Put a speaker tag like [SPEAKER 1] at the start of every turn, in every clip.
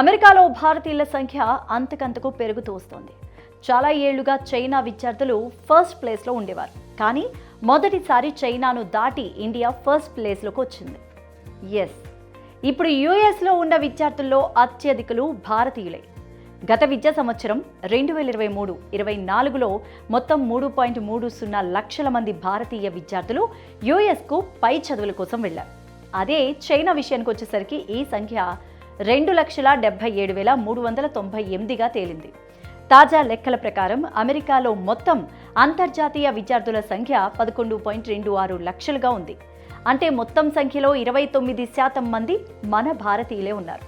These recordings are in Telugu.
[SPEAKER 1] అమెరికాలో భారతీయుల సంఖ్య అంతకంతకు పెరుగుతూ వస్తోంది. చాలా ఏళ్ళుగా చైనా విద్యార్థులు ఫస్ట్ ప్లేస్లో ఉండేవారు. కానీ మొదటిసారి చైనాను దాటి ఇండియా ఫస్ట్ ప్లేస్లోకి వచ్చింది. ఎస్ ఇప్పుడు యుఎస్లో ఉన్న విద్యార్థుల్లో అత్యధికులు భారతీయులే. గత విద్యా సంవత్సరం రెండు వేల ఇరవై మూడు ఇరవై నాలుగులో మొత్తం మూడు పాయింట్ మూడు సున్నా లక్షల మంది భారతీయ విద్యార్థులు యుఎస్కు పై చదువుల కోసం వెళ్ళారు అదే చైనా విషయానికి వచ్చేసరికి ఈ సంఖ్య రెండు లక్షల డెబ్బై ఏడు వేల మూడు వందల తొంభై ఎనిమిదిగా తేలింది. తాజా లెక్కల ప్రకారం అమెరికాలో మొత్తం అంతర్జాతీయ విద్యార్థుల సంఖ్య పదకొండు పాయింట్ రెండు ఆరు లక్షలుగా ఉంది. అంటే మొత్తం సంఖ్యలో ఇరవై తొమ్మిది శాతం మంది మన భారతీయులే ఉన్నారు.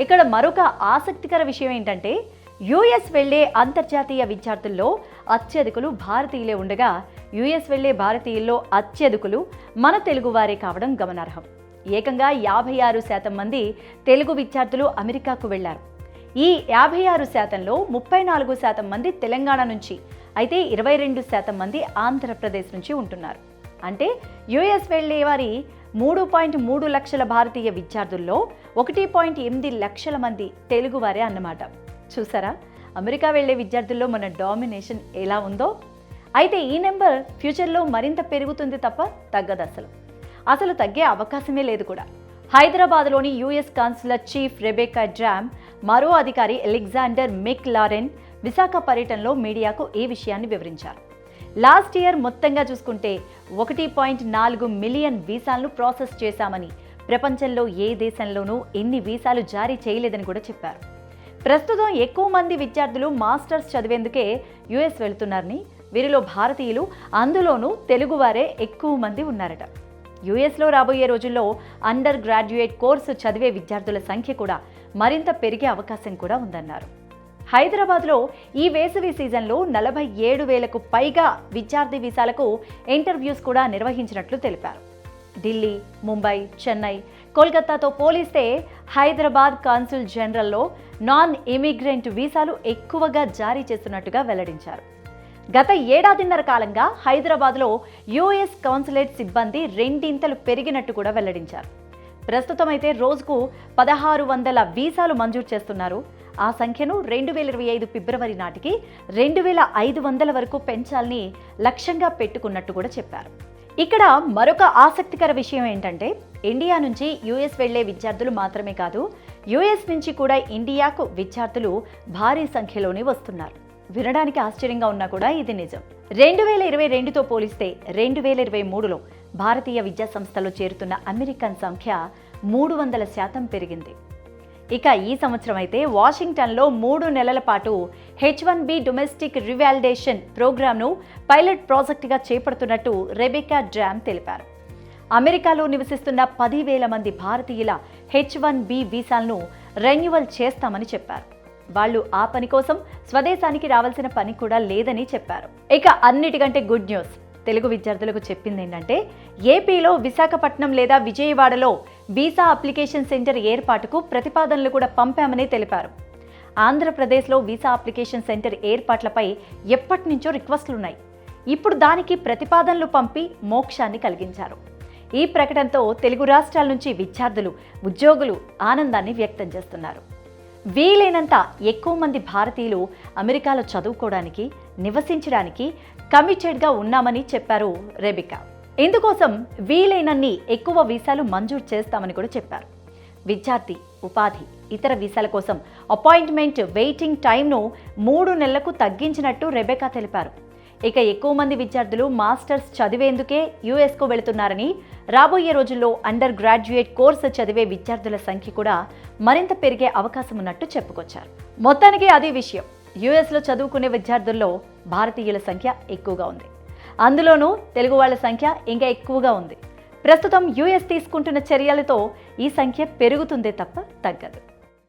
[SPEAKER 1] ఇక్కడ మరొక ఆసక్తికర విషయం ఏంటంటే యుఎస్ వెళ్ళే అంతర్జాతీయ విద్యార్థుల్లో అత్యధికులు భారతీయులే ఉండగా యుఎస్ వెళ్ళే భారతీయుల్లో అత్యధికులు మన తెలుగువారే కావడం గమనార్హం. ఏకంగా యాభై ఆరు శాతం మంది తెలుగు విద్యార్థులు అమెరికాకు వెళ్ళారు ఈ యాభై ఆరు శాతంలో ముప్పై నాలుగు శాతం మంది తెలంగాణ నుంచి అయితే ఇరవై రెండు శాతం మంది ఆంధ్రప్రదేశ్ నుంచి ఉంటున్నారు. అంటే యుఎస్ వెళ్ళే వారి మూడు పాయింట్ మూడు లక్షల భారతీయ విద్యార్థుల్లో ఒకటి పాయింట్ ఎనిమిది లక్షల మంది తెలుగువారే అన్నమాట. చూసారా? అమెరికా వెళ్ళే విద్యార్థుల్లో మన డామినేషన్ ఎలా ఉందో? అయితే ఈ నెంబర్ ఫ్యూచర్లో మరింత పెరుగుతుంది తప్ప తగ్గదు అసలు అసలు తగ్గే అవకాశమే లేదు కూడా. హైదరాబాద్లోని US consular chief Rebecca Dram మరో అధికారి అలెగ్జాండర్ మిక్ లారెన్ విశాఖ పర్యటనలో మీడియాకు ఈ విషయాన్ని వివరించారు. లాస్ట్ ఇయర్ మొత్తంగా చూసుకుంటే ఒకటి పాయింట్ నాలుగు మిలియన్ వీసాలను ప్రాసెస్ చేశామని ప్రపంచంలో ఏ దేశంలోనూ ఎన్ని వీసాలు జారీ చేయలేదని కూడా చెప్పారు. ప్రస్తుతం ఎక్కువ మంది విద్యార్థులు మాస్టర్స్ చదివేందుకే యుఎస్ వెళ్తున్నారని వీరిలో భారతీయులు అందులోనూ తెలుగువారే ఎక్కువ మంది ఉన్నారట. యుఎస్లో రాబోయే రోజుల్లో అండర్ గ్రాడ్యుయేట్ కోర్సు చదివే విద్యార్థుల సంఖ్య కూడా మరింత పెరిగే అవకాశం కూడా ఉందన్నారు. హైదరాబాద్లో ఈ వేసవి సీజన్లో నలభై ఏడు వేలకు పైగా విద్యార్థి వీసాలకు ఇంటర్వ్యూస్ కూడా నిర్వహించినట్లు తెలిపారు. ఢిల్లీ ముంబై చెన్నై కోల్కతాతో పోలిస్తే హైదరాబాద్ కాన్సుల్ జనరల్లో నాన్ ఇమిగ్రెంట్ వీసాలు ఎక్కువగా జారీ చేస్తున్నట్టుగా వెల్లడించారు. గత ఏడాదిన్నర కాలంగా హైదరాబాద్లో యుఎస్ కాన్సులేట్ సిబ్బంది రెండింతలు పెరిగినట్టు కూడా వెల్లడించారు. ప్రస్తుతం అయితే రోజుకు పదహారు వందల వీసాలు మంజూరు చేస్తున్నారు. ఆ సంఖ్యను రెండు వేల ఇరవై ఐదు ఫిబ్రవరి నాటికి రెండు వేల ఐదు వందల వరకు పెంచాలని లక్ష్యంగా పెట్టుకున్నట్టు కూడా చెప్పారు. ఇక్కడ మరొక ఆసక్తికర విషయం ఏంటంటే ఇండియా నుంచి యుఎస్ వెళ్ళే విద్యార్థులు మాత్రమే కాదు యుఎస్ నుంచి కూడా ఇండియాకు విద్యార్థులు భారీ సంఖ్యలోనే వస్తున్నారు. వినడానికి ఆశ్చర్యంగా ఉన్నా కూడా ఇది నిజం. రెండు వేల ఇరవై రెండుతో పోలిస్తే రెండు వేల ఇరవై మూడులో భారతీయ విద్యా సంస్థలో చేరుతున్న అమెరికన్ సంఖ్య మూడు వందల శాతం పెరిగింది. ఇక ఈ సంవత్సరం అయితే వాషింగ్టన్లో మూడు నెలల పాటు H one B domestic revalidation ప్రోగ్రామ్ను పైలట్ ప్రాజెక్టుగా చేపడుతున్నట్టు రెబెకా డ్రామ్ తెలిపారు. అమెరికాలో నివసిస్తున్న పదివేల మంది భారతీయుల హెచ్ వన్ బి వీసాలను రెన్యువల్ చేస్తామని చెప్పారు. వాళ్ళు ఆ పని కోసం స్వదేశానికి రావాల్సిన పని కూడా లేదని చెప్పారు. ఇక అన్నిటికంటే గుడ్ న్యూస్. తెలుగు విద్యార్థులకు చెప్పింది ఏంటంటే ఏపీలో విశాఖపట్నం లేదా విజయవాడలో వీసా అప్లికేషన్ సెంటర్ ఏర్పాటుకు ప్రతిపాదనలు కూడా పంపామని తెలిపారు. ఆంధ్రప్రదేశ్లో వీసా అప్లికేషన్ సెంటర్ ఏర్పాట్లపై ఎప్పటి నుంచో రిక్వెస్ట్లున్నాయి. ఇప్పుడు దానికి ప్రతిపాదనలు పంపి మోక్షాన్ని కలిగించారు. ఈ ప్రకటనతో తెలుగు రాష్ట్రాల నుంచి విద్యార్థులు ఉద్యోగులు ఆనందాన్ని వ్యక్తం చేస్తున్నారు. వీలైనంత ఎక్కువ మంది భారతీయులు అమెరికాలో చదువుకోవడానికి నివసించడానికి కమిటెడ్గా ఉన్నామని చెప్పారు రెబికా. ఇందుకోసం వీలైనన్ని ఎక్కువ వీసాలు మంజూరు చేస్తామని కూడా చెప్పారు. విద్యార్థి ఉపాధి ఇతర వీసాల కోసం అపాయింట్మెంట్ వెయిటింగ్ టైంను మూడు నెలలకు తగ్గించినట్టు రెబెకా తెలిపారు. ఇక ఎక్కువ మంది విద్యార్థులు మాస్టర్స్ చదివేందుకే యుఎస్కు వెళుతున్నారని రాబోయే రోజుల్లో అండర్ గ్రాడ్యుయేట్ కోర్సు చదివే విద్యార్థుల సంఖ్య కూడా మరింత పెరిగే అవకాశం ఉన్నట్టు చెప్పుకొచ్చారు. మొత్తానికి అదే విషయం. యుఎస్లో చదువుకునే విద్యార్థుల్లో భారతీయుల సంఖ్య ఎక్కువగా ఉంది. అందులోనూ తెలుగు వాళ్ళ సంఖ్య ఇంకా ఎక్కువగా ఉంది. ప్రస్తుతం యుఎస్ తీసుకుంటున్న చర్యలతో ఈ సంఖ్య పెరుగుతుందే తప్ప తగ్గదు.